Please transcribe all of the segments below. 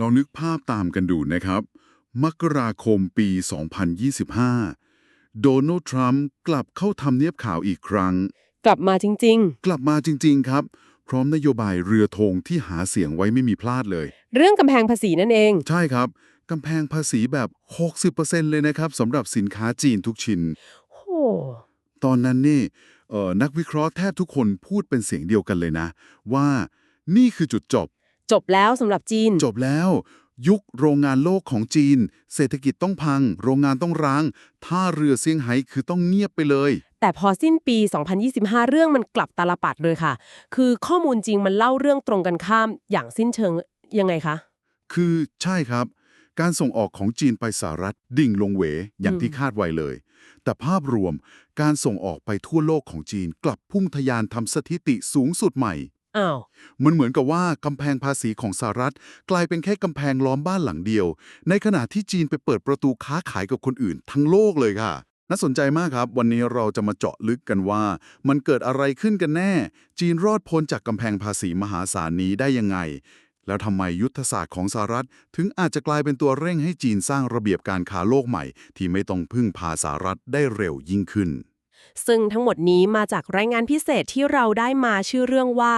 ลองนึกภาพตามกันดูนะครับ มกราคมปี 2025 โดนัลด์ทรัมป์กลับเข้าทำเนียบข่าวอีกครั้ง กลับมาจริง กลับมาจริง ๆ ครับ พร้อมนโยบายเรือธงที่หาเสียงไว้ไม่มีพลาดเลย ๆ เรื่องกำแพงภาษีนั่นเอง ใช่ครับ กำแพงภาษีแบบ 60%เลยนะครับสำหรับสินค้าจีนทุกชิ้นโอ้ตอนนั้นนี่เอ่อนักวิเคราะห์แทบทุกคนพูดเป็นเสียงเดียวกันเลยนะ ว่านี่คือจุดจบ จบแล้วสำหรับจีน จบแล้ว ยุคโรงงานโลกของจีน เศรษฐกิจต้องพัง โรงงานต้องร้าง ท่าเรือเซี่ยงไฮ้คือต้องเงียบไปเลย แต่พอสิ้นปี 2025 เรื่องมันกลับตาลปัดเลยค่ะ คือข้อมูลจริงมันเล่าเรื่องตรงกันข้ามอย่างสิ้นเชิงยังไงคะ คือใช่ครับ การส่งออกของจีนไปสหรัฐดิ่งลงเหวอย่างอืมที่คาดไว้เลย แต่ภาพรวมการส่งออกไปทั่วโลกของจีนกลับพุ่งทะยานทำสถิติสูงสุดใหม่ อ้าว มันเหมือนกับว่ากำแพงภาษีของสหรัฐ กลายเป็นแค่กำแพงล้อมบ้านหลังเดียว ในขณะที่จีนไปเปิดประตูค้าขายกับคนอื่น ทั้งโลกเลยค่ะ น่าสนใจมากครับ วันนี้เราจะมาเจาะลึกกันว่า มันเกิดอะไรขึ้นกันแน่ จีนรอดพ้นจากกำแพงภาษีมหาศาลนี้ได้ยังไง แล้วทำไมยุทธศาสตร์ของสหรัฐ ถึงอาจจะกลายเป็นตัวเร่งให้จีนสร้างระเบียบการค้าโลกใหม่ ที่ไม่ต้องพึ่งพาสหรัฐได้เร็วยิ่งขึ้น ซึ่งทั้งหมดนี้มาจากรายงานพิเศษที่เราได้มาชื่อเรื่องว่า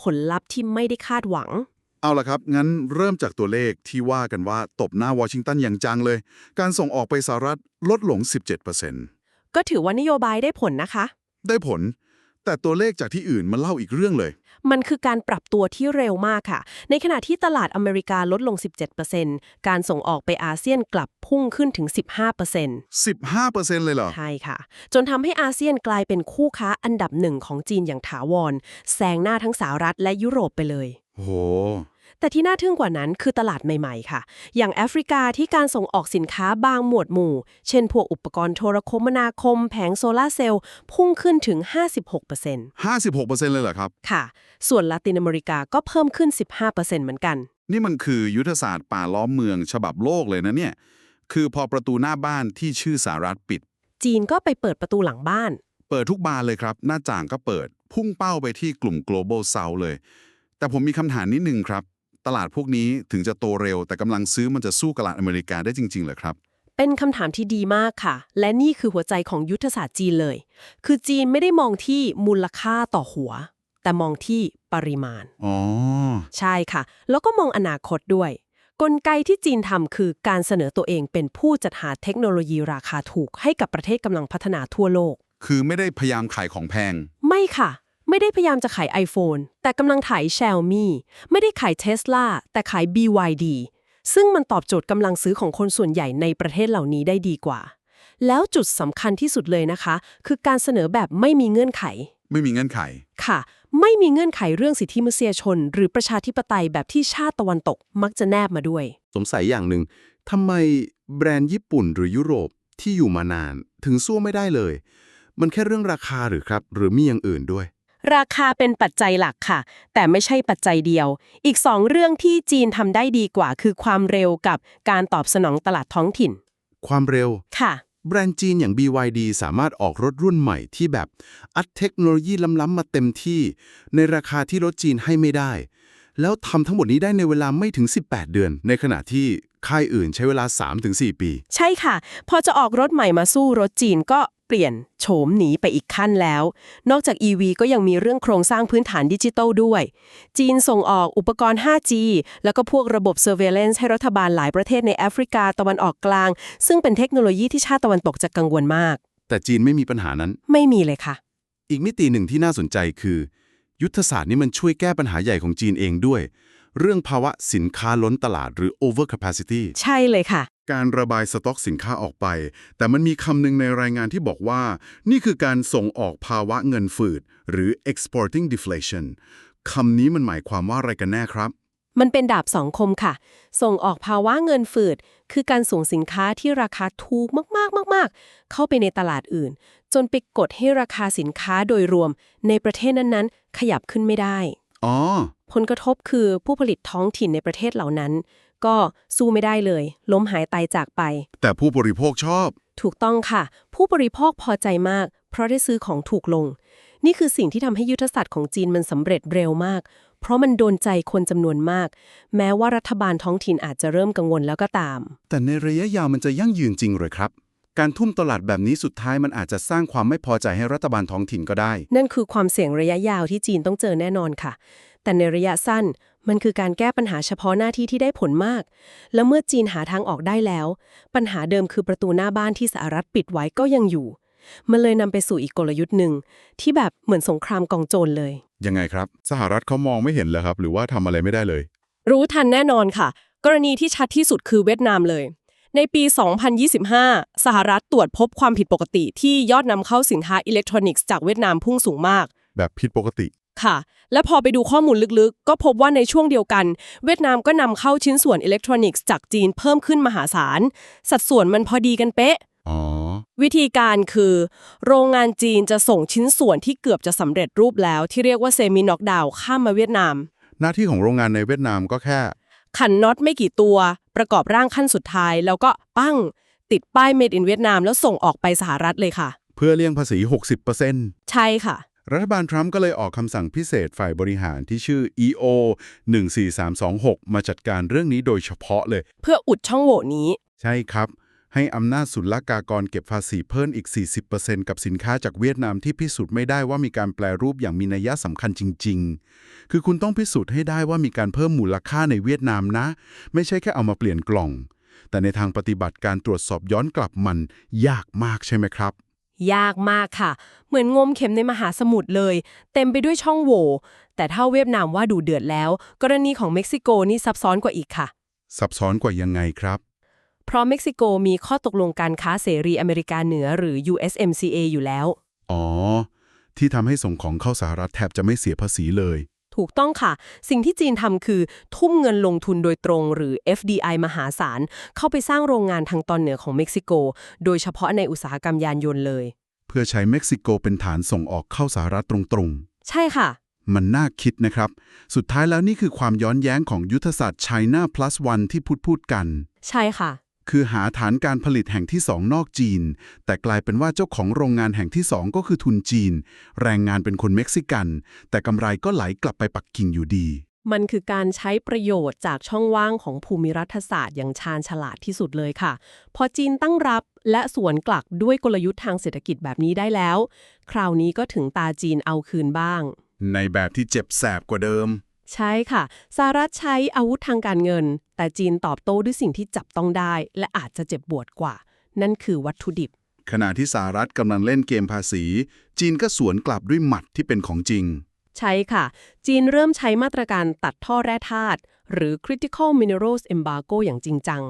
ผลลัพธ์ที่ไม่ได้คาดหวัง เอาละครับ งั้นเริ่มจากตัวเลขที่ว่ากันว่าตบหน้าวอชิงตันอย่างจังเลย การส่งออกไปสหรัฐลดลง 17%ก็ถือว่านโยบายได้ผลนะคะ ได้ผล แต่ตัวเลขจากที่อื่นมันเล่าอีกเรื่องเลย มันคือการปรับตัวที่เร็วมากค่ะ ในขณะที่ตลาดอเมริกาลดลง 17%การส่งออกไปอาเซียนกลับพุ่งขึ้นถึง 15% 15%เลยเหรอ ใช่ค่ะ จนทำให้อาเซียนกลายเป็นคู่ค้าอันดับหนึ่งของจีนอย่างถาวร แซงหน้าทั้งสหรัฐและยุโรปไปเลย โห แต่ที่น่าทึ่งกว่านั้นคือตลาดใหม่ ๆ ค่ะ อย่างแอฟริกาที่การส่งออกสินค้าบางหมวดหมู่ เช่นพวกอุปกรณ์โทรคมนาคม แผงโซลาร์เซลล์พุ่งขึ้นถึง 56% 56%เลยเหรอครับ ค่ะ ส่วนลาตินอเมริกาก็เพิ่มขึ้น 15%เหมือนกัน นี่มันคือยุทธศาสตร์ป่าล้อมเมืองฉบับโลกเลยนะเนี่ย คือพอประตูหน้าบ้านที่ชื่อสหรัฐปิด จีนก็ไปเปิดประตูหลังบ้าน เปิดทุกบานเลยครับ หน้าต่างก็เปิด พุ่งเป้าไปที่กลุ่ม global south เลย แต่ผมมีคำถามนิดนึงครับ ตลาดพวกนี้ถึงจะโตเร็ว แต่กำลังซื้อมันจะสู้กับตลาดอเมริกาได้จริงๆเหรอครับ เป็นคำถามที่ดีมากค่ะ และนี่คือหัวใจของยุทธศาสตร์จีนเลย คือจีนไม่ได้มองที่มูลค่าต่อหัว แต่มองที่ปริมาณอ๋อใช่ค่ะ แล้วก็มองอนาคตด้วย กลไกที่จีนทำคือการเสนอตัวเองเป็นผู้จัดหาเทคโนโลยีราคาถูกให้กับประเทศกำลังพัฒนาทั่วโลก คือไม่ได้พยายามขายของแพง ไม่ค่ะ ไม่ได้พยายามจะขาย iPhone แต่กำลังขาย Xiaomi ไม่ได้ขาย Tesla แต่ขาย BYD ซึ่งมันตอบโจทย์กำลังซื้อของคนส่วนใหญ่ในประเทศเหล่านี้ได้ดีกว่า แล้วจุดสำคัญที่สุดเลยนะคะ คือการเสนอแบบไม่มีเงื่อนไข ไม่มีเงื่อนไข ค่ะ ไม่มีเงื่อนไขเรื่องสิทธิมนุษยชน หรือประชาธิปไตยแบบที่ชาติตะวันตกมักจะแนบมาด้วย สงสัยอย่างหนึ่งทำไมแบรนด์ญี่ปุ่นหรือยุโรปที่อยู่มานาน ถึงสู้ไม่ได้เลย มันแค่เรื่องราคาหรือครับ หรือมีอย่างอื่นด้วย ราคาเป็นปัจจัยหลักค่ะ แต่ไม่ใช่ปัจจัยเดียว อีกสองเรื่องที่จีนทำได้ดีกว่า คือความเร็วกับการตอบสนองตลาดท้องถิ่น ความเร็วค่ะ แบรนด์จีนอย่าง BYD สามารถออกรถรุ่นใหม่ที่แบบอัดเทคโนโลยีล้ำๆมาเต็มที่ ในราคาที่รถจีนให้ไม่ได้ แล้วทำทั้งหมดนี้ได้ในเวลาไม่ถึง 18 เดือน ในขณะที่ค่ายอื่นใช้เวลา 3-4 ปี ใช่ค่ะ พอจะออกรถใหม่มาสู้รถจีนก็ เปลี่ยนโฉมหนีไปอีกขั้นแล้ว นอกจาก EV ก็ยังมีเรื่องโครงสร้างพื้นฐานดิจิทัลด้วย จีนส่งออกอุปกรณ์ 5G แล้วก็พวกระบบ Surveillance ให้รัฐบาลหลายประเทศในแอฟริกาตะวันออกกลาง ซึ่งเป็นเทคโนโลยีที่ชาติตะวันตกจะกังวลมาก แต่จีนไม่มีปัญหานั้น ไม่มีเลยค่ะ อีกมิติหนึ่งที่น่าสนใจคือ ยุทธศาสตร์นี้มันช่วยแก้ปัญหาใหญ่ของจีนเองด้วย เรื่องภาวะสินค้าล้นตลาดหรือ over capacity ใช่เลยค่ะ การระบายสต็อกสินค้าออกไป แต่มันมีคำหนึ่งในรายงานที่บอกว่า นี่คือการส่งออกภาวะเงินฝืด หรือ exporting deflation คำนี้มันหมายความว่าอะไรกันแน่ครับ มันเป็นดาบสองคมค่ะ ส่งออกภาวะเงินฝืด คือการส่งสินค้าที่ราคาถูกมากๆมากๆ เข้าไปในตลาดอื่น จนไปกดให้ราคาสินค้าโดยรวม ในประเทศนั้นๆ ขยับขึ้นไม่ได้ อ๋อ ผลกระทบคือผู้ผลิตท้องถิ่นในประเทศเหล่านั้น ก็สู้ไม่ได้เลย ล้มหายตายจากไป แต่ผู้บริโภคชอบ ถูกต้องค่ะ ผู้บริโภคพอใจมาก เพราะได้ซื้อของถูกลง นี่คือสิ่งที่ทำให้ยุทธศาสตร์ของจีนมันสำเร็จเร็วมาก เพราะมันโดนใจคนจำนวนมาก แม้ว่ารัฐบาลท้องถิ่นอาจจะเริ่มกังวลแล้วก็ตาม แต่ในระยะยาวมันจะยั่งยืนจริงเหรือครับ การทุ่มตลาดแบบนี้สุดท้ายมันอาจจะสร้างความไม่พอใจให้รัฐบาลท้องถิ่นก็ได้ นั่นคือความเสี่ยงระยะยาวที่จีนต้องเจอแน่นอนค่ะ แต่ในระยะสั้น มันคือการแก้ปัญหาเฉพาะหน้าที่ที่ได้ผลมาก แล้วเมื่อจีนหาทางออกได้แล้ว ปัญหาเดิมคือประตูหน้าบ้านที่สหรัฐปิดไว้ก็ยังอยู่ มันเลยนำไปสู่อีกกลยุทธ์หนึ่งที่แบบเหมือนสงครามกองโจรเลย ยังไงครับ สหรัฐเขามองไม่เห็นเลยครับ หรือว่าทำอะไรไม่ได้เลย รู้ทันแน่นอนค่ะ กรณีที่ชัดที่สุดคือเวียดนามเลย ในปี 2025 สหรัฐตรวจพบความผิดปกติที่ยอดนำเข้าสินค้าอิเล็กทรอนิกส์จากเวียดนามพุ่งสูงมาก แบบผิดปกติ ค่ะ และพอไปดูข้อมูลลึกๆ ก็พบว่าในช่วงเดียวกัน เวียดนามก็นำเข้าชิ้นส่วนอิเล็กทรอนิกส์จากจีนเพิ่มขึ้นมหาศาล สัดส่วนมันพอดีกันเป๊ะอ๋อวิธีการคือ โรงงานจีนจะส่งชิ้นส่วนที่เกือบจะสำเร็จรูปแล้ว ที่เรียกว่าเซมิน็อกดาวข้ามมาเวียดนาม หน้าที่ของโรงงานในเวียดนามก็แค่ ขันน็อตไม่กี่ตัว ประกอบร่างขั้นสุดท้าย แล้วก็ปั้ง ติดป้าย Made in เวียดนามแล้วส่งออกไปสหรัฐเลยค่ะ เพื่อเลี่ยงภาษี 60%ใช่ค่ะ รัฐบาลทรัมป์ก็เลยออกคำสั่งพิเศษฝ่ายบริหารที่ชื่อ EO 14326 มาจัดการเรื่องนี้โดยเฉพาะเลย เพื่ออุดช่องโหว่นี้ ใช่ครับ ให้อำนาจศุลกากรเก็บภาษีเพิ่มอีก 40%กับสินค้าจากเวียดนามที่พิสูจน์ไม่ได้ว่ามีการแปลรูปอย่างมีนัยสำคัญจริง ๆ คือคุณต้องพิสูจน์ให้ได้ว่ามีการเพิ่มมูลค่าในเวียดนามนะ ไม่ใช่แค่เอามาเปลี่ยนกล่อง แต่ในทางปฏิบัติการตรวจสอบย้อนกลับมันยากมากใช่ไหมครับ ยากมากค่ะ เหมือนงมเข็มในมหาสมุทรเลย เต็มไปด้วยช่องโหว่ แต่ถ้าเวียดนามว่าดูเดือดแล้ว กรณีของเม็กซิโกนี่ซับซ้อนกว่าอีกค่ะ ซับซ้อนกว่ายังไงครับ เพราะเม็กซิโกมีข้อตกลงการค้าเสรีอเมริกาเหนือหรือ USMCA อยู่แล้ว อ๋อ ที่ทำให้ส่งของเข้าสหรัฐแทบจะไม่เสียภาษีเลย ถูกต้องค่ะ สิ่งที่จีนทำคือ ทุ่มเงินลงทุนโดยตรงหรือ FDI มหาศาล เข้าไปสร้างโรงงานทางตอนเหนือของเม็กซิโก โดยเฉพาะในอุตสาหกรรมยานยนต์เลย เพื่อใช้เม็กซิโกเป็นฐานส่งออกเข้าสหรัฐตรงใช่ค่ะๆมันน่าคิดนะครับ สุดท้ายแล้วนี่คือความย้อนแย้งของยุทธศาสตร์ China plus one ที่พูดพูดกัน ใช่ค่ะ คือหาฐานการผลิตแห่งที่สองนอกจีน แต่กลายเป็นว่าเจ้าของโรงงานแห่งที่สองก็คือทุนจีน แรงงานเป็นคนเม็กซิกัน แต่กำไรก็ไหลกลับไปปักกิ่งอยู่ดี มันคือการใช้ประโยชน์จากช่องว่างของภูมิรัฐศาสตร์อย่างชาญฉลาดที่สุดเลยค่ะ พอจีนตั้งรับและสวนกลับด้วยกลยุทธ์ทางเศรษฐกิจแบบนี้ได้แล้ว คราวนี้ก็ถึงตาจีนเอาคืนบ้าง ในแบบที่เจ็บแสบกว่าเดิม ใช่ค่ะสหรัฐใช้อาวุธทางการเงิน แต่จีนตอบโต้ด้วยสิ่งที่จับต้องได้ และอาจจะเจ็บปวดกว่า นั่นคือวัตถุดิบ ขณะที่สหรัฐกำลังเล่นเกมภาษี จีนก็สวนกลับด้วยหมัดที่เป็นของจริง ใช่ค่ะ จีนเริ่มใช้มาตรการตัดท่อแร่ธาตุหรือ critical minerals embargo อย่างจริงจัง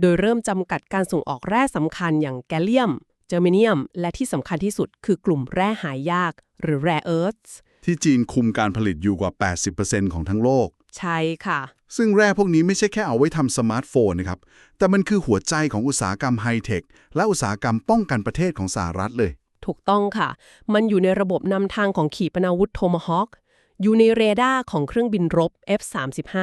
โดยเริ่มจำกัดการส่งออกแร่สำคัญอย่างแกลเลียม เจอร์เมเนียม และที่สำคัญที่สุดคือกลุ่มแร่หายาก หรือ rare earths ที่จีนคุมการผลิตอยู่กว่า 80%ของทั้งโลก ใช่ค่ะ ซึ่งแร่พวกนี้ไม่ใช่แค่เอาไว้ทำสมาร์ทโฟนนะครับ แต่มันคือหัวใจของอุตสาหกรรมไฮเทค และอุตสาหกรรมป้องกันประเทศของสหรัฐเลย ถูกต้องค่ะ มันอยู่ในระบบนำทางของขีปนาวุธโทมฮอคอยู่ในเรดาร์ของเครื่องบินรบ F-35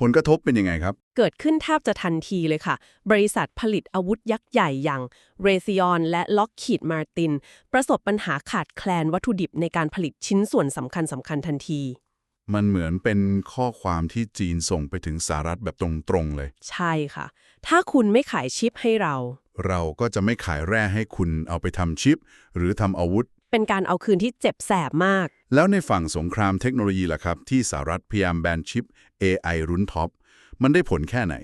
ผลกระทบเป็นยังไงครับ เกิดขึ้นแทบจะทันทีเลยค่ะ บริษัทผลิตอาวุธยักษ์ใหญ่อย่าง r a t h e o n และ Lockheed Martin ประสบปัญหาขาดแคลนวัตถุดิบในการผลิตชิ้นส่วนสำคัญสำคัญทันที มันเหมือนเป็นข้อความที่จีนส่งไปถึงสหรัฐแบบตรงๆเลย ใช่ค่ะ ถ้าคุณไม่ขายชิปให้เรา เราก็จะไม่ขายแร่ให้คุณเอาไปทำชิป หรือทำอาวุธ เป็นการเอาคืนที่เจ็บแสบมาก แล้วในฝั่งสงครามเทคโนโลยีล่ะครับ ที่สหรัฐพยายามแบนชิป AI รุ่นท็อป มันได้ผลแค่ไหน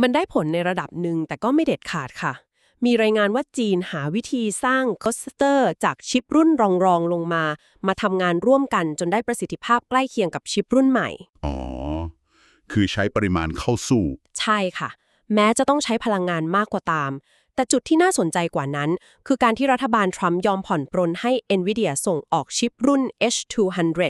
มันได้ผลในระดับหนึ่งแต่ก็ไม่เด็ดขาดค่ะ มีรายงานว่าจีนหาวิธีสร้างคอสเตอร์ จากชิปรุ่นรองรองๆลงมา มาทำงานร่วมกันจนได้ประสิทธิภาพใกล้เคียงกับชิปรุ่นใหม่ อ๋อ คือใช้ปริมาณเข้าสู้ ใช่ค่ะ แม้จะต้องใช้พลังงานมากกว่าตาม แต่จุดที่น่าสนใจกว่านั้น คือการที่รัฐบาลทรัมป์ยอมผ่อนปรนให้ NVIDIA ส่งออกชิปรุ่น H200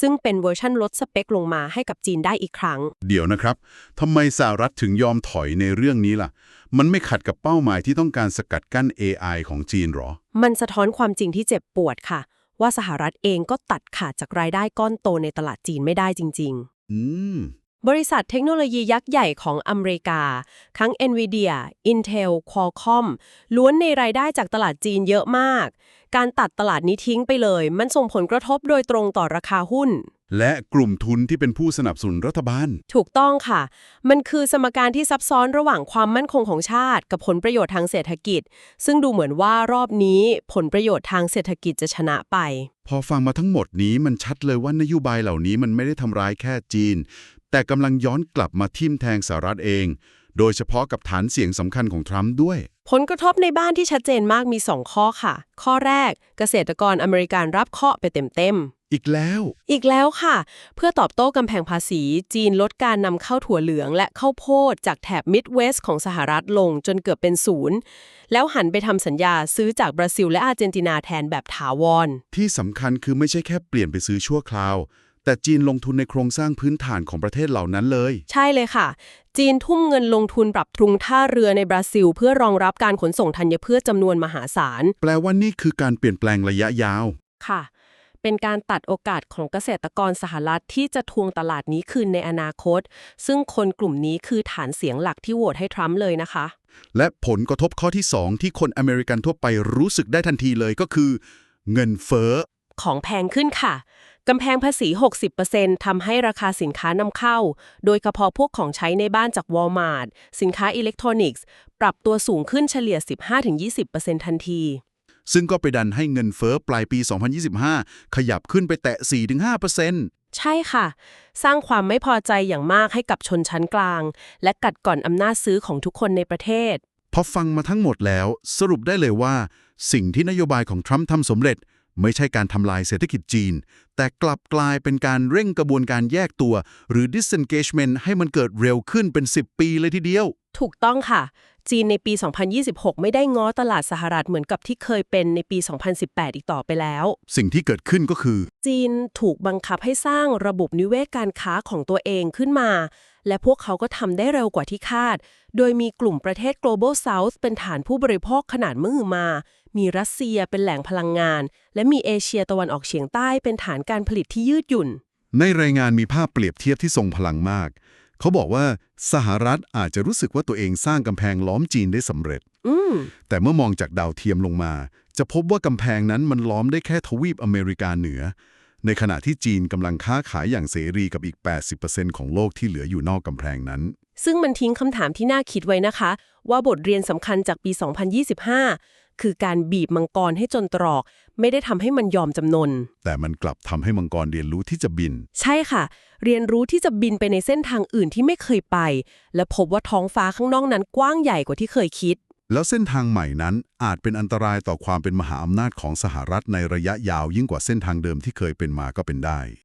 ซึ่งเป็นเวอร์ชันลดสเปคลงมาให้กับจีนได้อีกครั้ง เดี๋ยวนะครับทำไมสหรัฐถึงยอมถอยในเรื่องนี้ล่ะ มันไม่ขัดกับเป้าหมายที่ต้องการสกัดกั้น AI ของจีนหรอ มันสะท้อนความจริงที่เจ็บปวดค่ะ ว่าสหรัฐเองก็ตัดขาดจากรายได้ก้อนโตในตลาดจีนไม่ได้จริงอืมๆ บริษัทเทคโนโลยียักษ์ใหญ่ของอเมริกา ทั้ง NVIDIA Intel Qualcomm ล้วนในรายได้จากตลาดจีนเยอะมาก การตัดตลาดนี้ทิ้งไปเลย มันส่งผลกระทบโดยตรงต่อราคาหุ้น และกลุ่มทุนที่เป็นผู้สนับสนุนรัฐบาล ถูกต้องค่ะ มันคือสมการที่ซับซ้อนระหว่างความมั่นคงของชาติ กับผลประโยชน์ทางเศรษฐกิจ ซึ่งดูเหมือนว่ารอบนี้ผลประโยชน์ทางเศรษฐกิจจะชนะไป พอฟังมาทั้งหมดนี้มันชัดเลยว่านโยบายเหล่านี้มันไม่ได้ทำร้ายแค่จีน แต่กำลังย้อนกลับมาทิ่มแทงสหรัฐเอง โดยเฉพาะกับฐานเสียงสำคัญของทรัมป์ด้วย ผลกระทบในบ้านที่ชัดเจนมากมี 2 ข้อค่ะ ข้อแรกเกษตรกรอเมริกันรับเคราะห์ไปเต็มๆ อีกแล้ว อีกแล้วค่ะ เพื่อตอบโต้กำแพงภาษี จีนลดการนำเข้าถั่วเหลืองและข้าวโพดจากแถบมิดเวสต์ของสหรัฐลงจนเกือบเป็นศูนย์แล้วหันไปทำสัญญาซื้อจากบราซิลและอาร์เจนตินาแทนแบบถาวร ที่สำคัญคือไม่ใช่แค่เปลี่ยนไปซื้อชั่วคราว แต่จีนลงทุนในโครงสร้างพื้นฐานของประเทศเหล่านั้นเลย ใช่เลยค่ะ จีนทุ่มเงินลงทุนปรับปรุงท่าเรือในบราซิล เพื่อรองรับการขนส่งธัญพืชจำนวนมหาศาล แปลว่านี่คือการเปลี่ยนแปลงระยะยาว ค่ะ เป็นการตัดโอกาสของเกษตรกรสหรัฐที่จะทวงตลาดนี้คืนในอนาคต ซึ่งคนกลุ่มนี้คือฐานเสียงหลักที่โหวตให้ทรัมป์เลยนะคะ และผลกระทบข้อที่ 2 ที่คนอเมริกันทั่วไปรู้สึกได้ทันทีเลยก็คือ เงินเฟ้อของแพงขึ้นค่ะ กำแพงภาษี 60%ทำให้ราคาสินค้านำเข้า โดยเฉพาะพวกของใช้ในบ้านจากวอลมาร์ทสินค้าอิเล็กทรอนิกส์ ปรับตัวสูงขึ้นเฉลี่ย 15-20%ทันที ซึ่งก็ไปดันให้เงินเฟ้อปลายปี 2025 ขยับขึ้นไปแตะ 4-5%ใช่ค่ะ สร้างความไม่พอใจอย่างมากให้กับชนชั้นกลาง และกัดก่อนอำนาจซื้อของทุกคนในประเทศ พอฟังมาทั้งหมดแล้ว สรุปได้เลยว่า สิ่งที่นโยบายของทรัมป์ทำสำเร็จ ไม่ใช่การทำลายเศรษฐกิจจีน แต่กลับกลายเป็นการเร่งกระบวนการแยกตัว หรือ disengagement ให้มันเกิดเร็วขึ้นเป็น 10 ปีเลยทีเดียว ถูกต้องค่ะ จีนในปี 2026 ไม่ได้ง้อตลาดสหรัฐเหมือนกับที่เคยเป็นในปี 2018 อีกต่อไปแล้ว สิ่งที่เกิดขึ้นก็คือ จีนถูกบังคับให้สร้างระบบนิเวศการค้าของตัวเองขึ้นมา และพวกเขาก็ทำได้เร็วกว่าที่คาด โดยมีกลุ่มประเทศ global south เป็นฐานผู้บริโภคขนาดมือมา มีรัสเซียเป็นแหล่งพลังงาน และมีเอเชียตะวันออกเฉียงใต้เป็นฐานการผลิตที่ยืดหยุ่น ในรายงานมีภาพเปรียบเทียบที่ทรงพลังมาก เขาบอกว่าสหรัฐอาจจะรู้สึกว่าตัวเองสร้างกำแพงล้อมจีนได้สำเร็จอืมแต่เมื่อมองจากดาวเทียมลงมา จะพบว่ากำแพงนั้นมันล้อมได้แค่ทวีปอเมริกาเหนือ ในขณะที่จีนกำลังค้าขายอย่างเสรีกับอีก 80%ของโลกที่เหลืออยู่นอกกำแพงนั้นซึ่งมันทิ้งคำถามที่น่าคิดไว้นะคะ ว่าบทเรียนสำคัญจากปี 2025 คือการบีบมังกรให้จนตรอก ไม่ได้ทำให้มันยอมจำนน แต่มันกลับทำให้มังกรเรียนรู้ที่จะบิน ใช่ค่ะ เรียนรู้ที่จะบินไปในเส้นทางอื่นที่ไม่เคยไป และพบว่าท้องฟ้าข้างนอกนั้นกว้างใหญ่กว่าที่เคยคิด แล้วเส้นทางใหม่นั้นอาจเป็นอันตรายต่อความเป็นมหาอำนาจของสหรัฐในระยะยาวยิ่งกว่าเส้นทางเดิมที่เคยเป็นมาก็เป็นได้